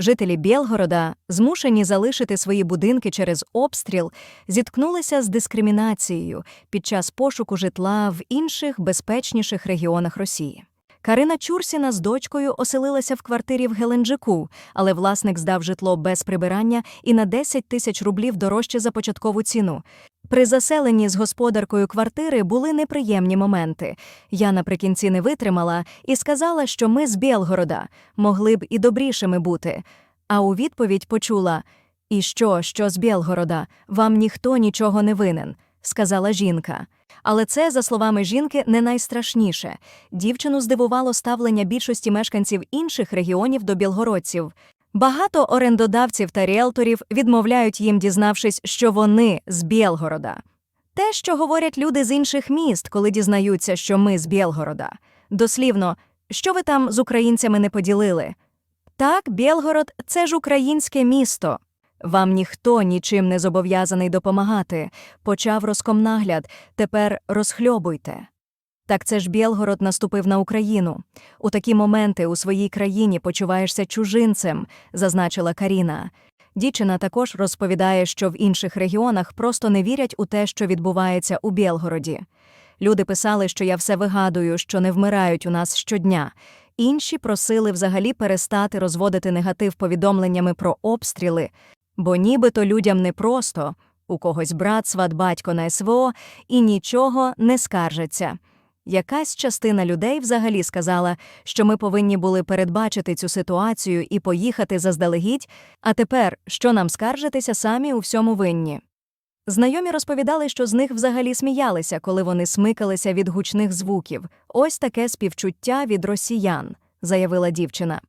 Жителі Білгорода, змушені залишити свої будинки через обстріл, зіткнулися з дискримінацією під час пошуку житла в інших безпечніших регіонах Росії. Карина Чурсіна з дочкою оселилася в квартирі в Геленджику, але власник здав житло без прибирання і на 10 тисяч рублів дорожче за початкову ціну. При заселенні з господаркою квартири були неприємні моменти. Я наприкінці не витримала і сказала, що ми з Білгорода, могли б і добрішими бути. А у відповідь почула І що, що з Білгорода? Вам ніхто нічого не винен, сказала жінка. Але це, за словами жінки, не найстрашніше. Дівчину здивувало ставлення більшості мешканців інших регіонів до білгородців. Багато орендодавців та ріелторів відмовляють їм, дізнавшись, що вони з Білгорода. Те, що говорять люди з інших міст, коли дізнаються, що ми з Білгорода. Дослівно, що ви там з українцями не поділили? Так, Білгород – це ж українське місто. Вам ніхто нічим не зобов'язаний допомагати. Почав розкомнагляд, тепер розхльобуйте. Так це ж Білгород наступив на Україну. У такі моменти у своїй країні почуваєшся чужинцем, зазначила Каріна. Дівчина також розповідає, що в інших регіонах просто не вірять у те, що відбувається у Білгороді. Люди писали, що я все вигадую, що не вмирають у нас щодня. Інші просили взагалі перестати розводити негатив повідомленнями про обстріли, бо нібито людям непросто, у когось брат, сват, батько на СВО, і нічого не скаржаться. Якась частина людей взагалі сказала, що ми повинні були передбачити цю ситуацію і поїхати заздалегідь, а тепер що нам скаржитися самі у всьому винні. Знайомі розповідали, що з них взагалі сміялися, коли вони смикалися від гучних звуків. Ось таке співчуття від росіян, заявила дівчина.